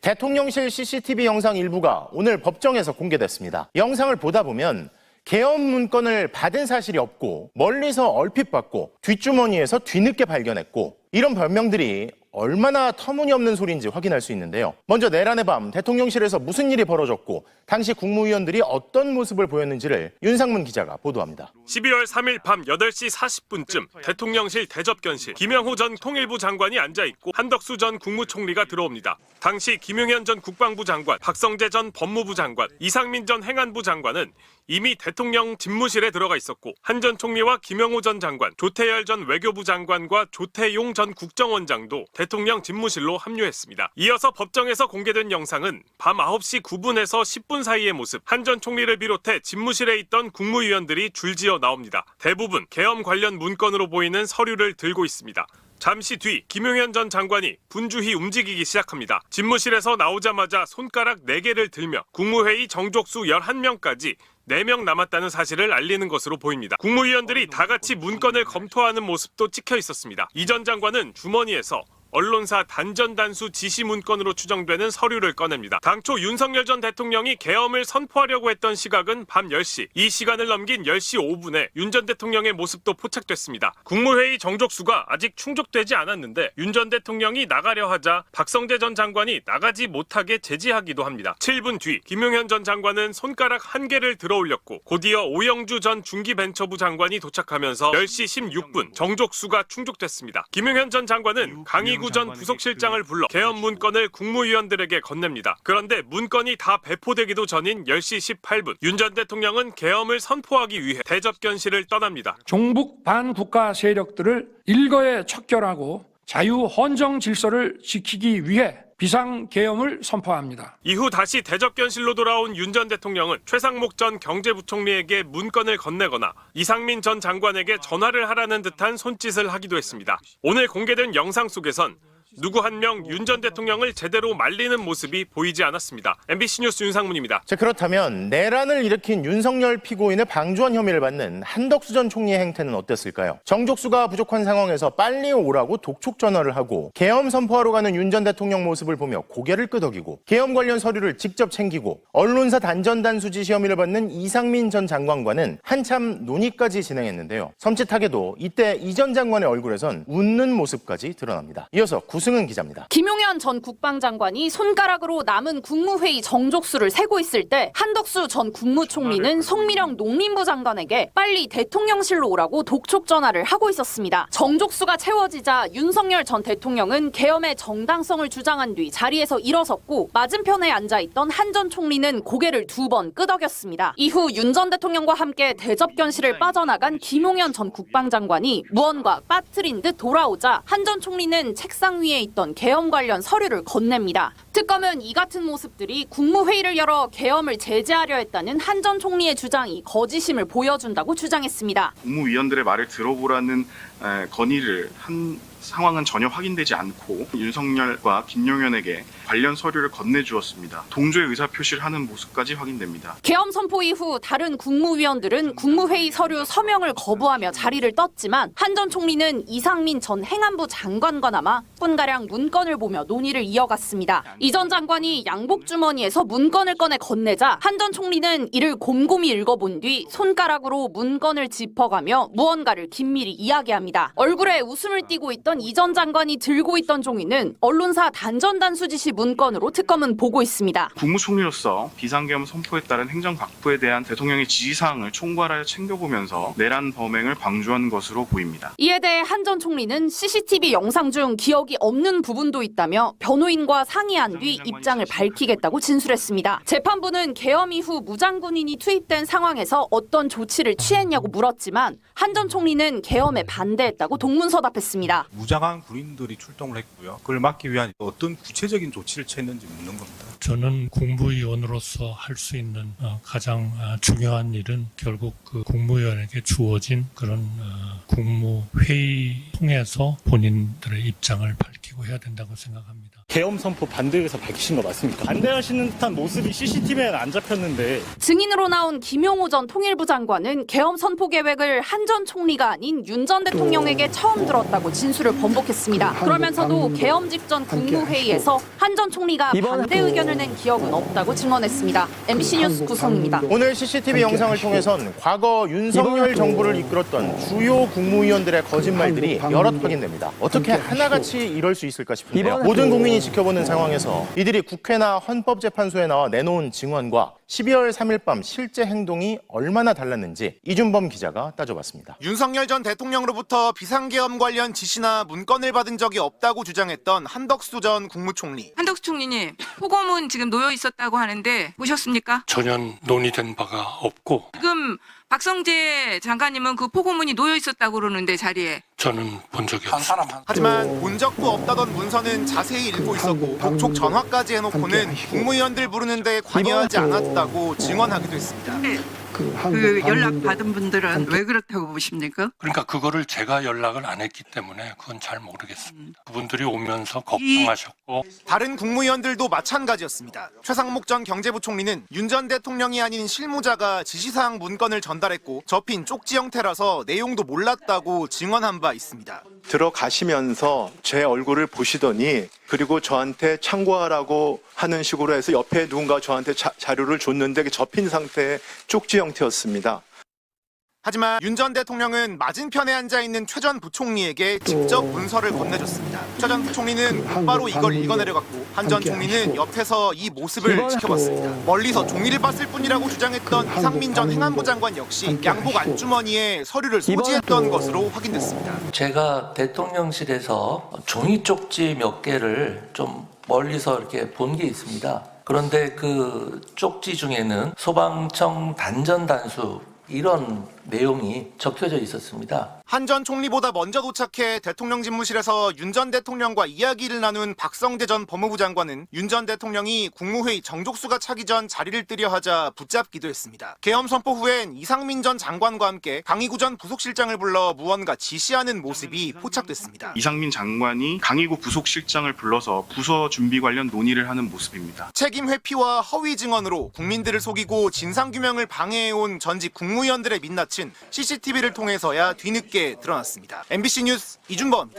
대통령실 CCTV 영상 일부가 오늘 법정에서 공개됐습니다. 영상을 보다 보면 계엄 문건을 받은 사실이 없고 멀리서 얼핏 봤고 뒷주머니에서 뒤늦게 발견했고 이런 변명들이 얼마나 터무니없는 소리인지 확인할 수 있는데요. 먼저 내란의 밤 대통령실에서 무슨 일이 벌어졌고 당시 국무위원들이 어떤 모습을 보였는지를 윤상문 기자가 보도합니다. 12월 3일 밤 8시 40분쯤 대통령실 대접견실 김영호 전 통일부 장관이 앉아 있고 한덕수 전 국무총리가 들어옵니다. 당시 김용현 전 국방부 장관, 박성재 전 법무부 장관, 이상민 전 행안부 장관은 이미 대통령 집무실에 들어가 있었고 한 전 총리와 김영호 전 장관, 조태열 전 외교부 장관과 조태용 전 국정원장도 대통령 집무실로 합류했습니다. 이어서 법정에서 공개된 영상은 밤 9시 9분에서 10분 사이의 모습 한 전 총리를 비롯해 집무실에 있던 국무위원들이 줄지어 나옵니다. 대부분 계엄 관련 문건으로 보이는 서류를 들고 있습니다. 잠시 뒤 김용현 전 장관이 분주히 움직이기 시작합니다. 집무실에서 나오자마자 손가락 4개를 들며 국무회의 정족수 11명까지 4명 남았다는 사실을 알리는 것으로 보입니다. 국무위원들이 다 같이 문건을 검토하는 모습도 찍혀 있었습니다. 이 전 장관은 주머니에서 언론사 단전단수 지시 문건으로 추정되는 서류를 꺼냅니다. 당초 윤석열 전 대통령이 계엄을 선포하려고 했던 시각은 밤 10시. 이 시간을 넘긴 10시 5분에 윤 전 대통령의 모습도 포착됐습니다. 국무회의 정족수가 아직 충족되지 않았는데 윤 전 대통령이 나가려 하자 박성재 전 장관이 나가지 못하게 제지하기도 합니다. 7분 뒤 김용현 전 장관은 손가락 한 개를 들어 올렸고 곧이어 오영주 전 중기벤처부 장관이 도착하면서 10시 16분 정족수가 충족됐습니다. 김용현 전 장관은 강 희구 전 부속실장을 불러 계엄 문건을 국무위원들에게 건넵니다. 그런데 문건이 다 배포되기도 전인 10시 18분 윤 전 대통령은 계엄을 선포하기 위해 대접견실을 떠납니다. 종북 반국가 세력들을 일거에 척결하고 자유 헌정 질서를 지키기 위해 비상계엄을 선포합니다. 이후 다시 대접견실로 돌아온 윤 전 대통령은 최상목 전 경제부총리에게 문건을 건네거나 이상민 전 장관에게 전화를 하라는 듯한 손짓을 하기도 했습니다. 오늘 공개된 영상 속에선 누구 한 명 윤 전 대통령을 제대로 말리는 모습이 보이지 않았습니다. MBC 뉴스 윤상문입니다. 자, 그렇다면 내란을 일으킨 윤석열 피고인을 방조한 혐의를 받는 한덕수 전 총리의 행태는 어땠을까요? 정족수가 부족한 상황에서 빨리 오라고 독촉 전화를 하고 계엄 선포하러 가는 윤 전 대통령 모습을 보며 고개를 끄덕이고 계엄 관련 서류를 직접 챙기고 언론사 단전단수 지시 혐의를 받는 이상민 전 장관과는 한참 논의까지 진행했는데요. 섬찟하게도 이때 이 전 장관의 얼굴에선 웃는 모습까지 드러납니다. 이어서 구 승은 기자입니다. 김용현 전 국방장관이 손가락으로 남은 국무회의 정족수를 세고 있을 때 한덕수 전 국무총리는 송미령 농림부 장관에게 빨리 대통령실로 오라고 독촉 전화를 하고 있었습니다. 정족수가 채워지자 윤석열 전 대통령은 계엄의 정당성을 주장한 뒤 자리에서 일어섰고 맞은편에 앉아있던 한 전 총리는 고개를 두 번 끄덕였습니다. 이후 윤 전 대통령과 함께 대접견실을 빠져나간 김용현 전 국방장관이 무언가 빠뜨린 듯 돌아오자 한 전 총리는 책상 위에 있던 계엄 관련 서류를 건넵니다. 특검은 이 같은 모습들이 국무회의를 열어 계엄을 제재하려 했다는 한 전 총리의 주장이 거짓임을 보여준다고 주장했습니다. 국무위원들의 말을 들어보라는 에, 건의를 한 상황은 전혀 확인되지 않고 윤석열과 김용현에게 관련 서류를 건네주었습니다. 동조의 의사 표시를 하는 모습까지 확인됩니다. 계엄 선포 이후 다른 국무위원들은 국무회의 서류 서명을 거부하며 자리를 떴지만 한 전 총리는 이상민 전 행안부 장관과 남아 분가량 문건을 보며 논의를 이어갔습니다. 이 전 장관이 양복 주머니에서 문건을 꺼내 건네자 한 전 총리는 이를 곰곰이 읽어본 뒤 손가락으로 문건을 짚어가며 무언가를 긴밀히 이야기합니다. 얼굴에 웃음을 띠고 있던 이전 장관이 들고 있던 종이는 언론사 단전단수 지시 문건으로 특검은 보고 있습니다. 국무총리로서 비상계엄 선포에 따른 행정각부에 대한 대통령의 지시사항을 총괄하여 챙겨보면서 내란 범행을 방조한 것으로 보입니다. 이에 대해 한 전 총리는 CCTV 영상 중 기억이 없는 부분도 있다며 변호인과 상의한 뒤 입장을 밝히겠다고 진술했습니다. 재판부는 계엄 이후 무장군인이 투입된 상황에서 어떤 조치를 취했냐고 물었지만 한 전 총리는 계엄에 반대했다고 동문서답했습니다. 무장한 군인들이 출동을 했고요. 그걸 막기 위한 어떤 구체적인 조치를 취했는지 묻는 겁니다. 저는 공무위원으로서 할 수 있는 어, 가장 어, 중요한 일은 결국 그 국무위원에게 주어진 그런 어, 국무회의 통해서 본인들의 입장을 밝히고 해야 된다고 생각합니다. 계엄 선포 반대에 서 밝히신 거 맞습니까? 반대하시는 듯한 모습이 CCTV에는 안 잡혔는데 증인으로 나온 김용호 전 통일부 장관은 계엄 선포 계획을 한 전 총리가 아닌 윤 전 대통령에게 처음 들었다고 진술을 진술을 번복했습니다. 그러면서도 계엄 직전 국무회의에서 한 전 총리가 반대 의견을 낸 기억은 없다고 증언했습니다. MBC 뉴스 구성입니다. 오늘 CCTV 영상을 통해선 과거 윤석열 정부를 이끌었던 주요 국무위원들의 거짓말들이 여럿 확인됩니다. 어떻게 하나같이 이럴 수 있을까 싶은데요. 모든 국민이 지켜보는 상황에서 이들이 국회나 헌법재판소에 나와 내놓은 증언과 12월 3일 밤 실제 행동이 얼마나 달랐는지 이준범 기자가 따져봤습니다. 윤석열 전 대통령으로부터 비상계엄 관련 지시나 문건을 받은 적이 없다고 주장했던 한덕수 전 국무총리. 한덕수 총리님, 포고문 지금 놓여 있었다고 하는데 보셨습니까? 전혀 논의된 바가 없고 지금 박성재 장관님은 그 포고문이 놓여 있었다고 그러는데 자리에 저는 본 적이 없습니다. 하지만 본 적도 없다던 문서는 자세히 읽고 있었고 독촉 전화까지 해놓고는 국무위원들 부르는데 관여하지 않았다고 증언하기도 했습니다. 그 연락 받은 분들은 왜 그렇다고 보십니까? 그러니까 그거를 제가 연락을 안 했기 때문에 그건 잘 모르겠습니다. 그분들이 오면서 걱정하셨고 다른 국무위원들도 마찬가지였습니다. 최상목 전 경제부총리는 윤 전 대통령이 아닌 실무자가 지시사항 문건을 전달했고 접힌 쪽지 형태라서 내용도 몰랐다고 증언한 바 있습니다. 들어가시면서 제 얼굴을 보시더니 그리고 저한테 참고하라고 하는 식으로 해서 옆에 누군가 저한테 자, 자료를 줬는데 접힌 상태의 쪽지 형태였습니다. 하지만 윤 전 대통령은 맞은편에 앉아 있는 최 전 부총리에게 직접 문서를 건네줬습니다. 최 전 부총리는 곧바로 이걸 읽어내려갔고 한 전 총리는 옆에서 이 모습을 지켜봤습니다. 멀리서 종이를 봤을 뿐이라고 주장했던 이상민 전 행안부 장관 역시 양복 안주머니에 서류를 소지했던 것으로 확인됐습니다. 제가 대통령실에서 종이 쪽지 몇 개를 좀 멀리서 이렇게 본 게 있습니다. 그런데 그 쪽지 중에는 소방청 단전 단수 이런 내용이 적혀져 있었습니다. 한 전 총리보다 먼저 도착해 대통령 집무실에서 윤 전 대통령과 이야기를 나눈 박성재 전 법무부 장관은 윤 전 대통령이 국무회의 정족수가 차기 전 자리를 뜨려 하자 붙잡기도 했습니다. 계엄 선포 후엔 이상민 전 장관과 함께 강희구 전 부속실장을 불러 무언가 지시하는 모습이 포착됐습니다. 이상민 장관이 강의구 부속실장을 불러서 부서 준비 관련 논의를 하는 모습입니다. 책임 회피와 허위 증언으로 국민들을 속이고 진상규명을 방해해온 전직 국무위원들의 민낯은 CCTV를 통해서야 뒤늦게 드러났습니다. MBC 뉴스 이준범입니다.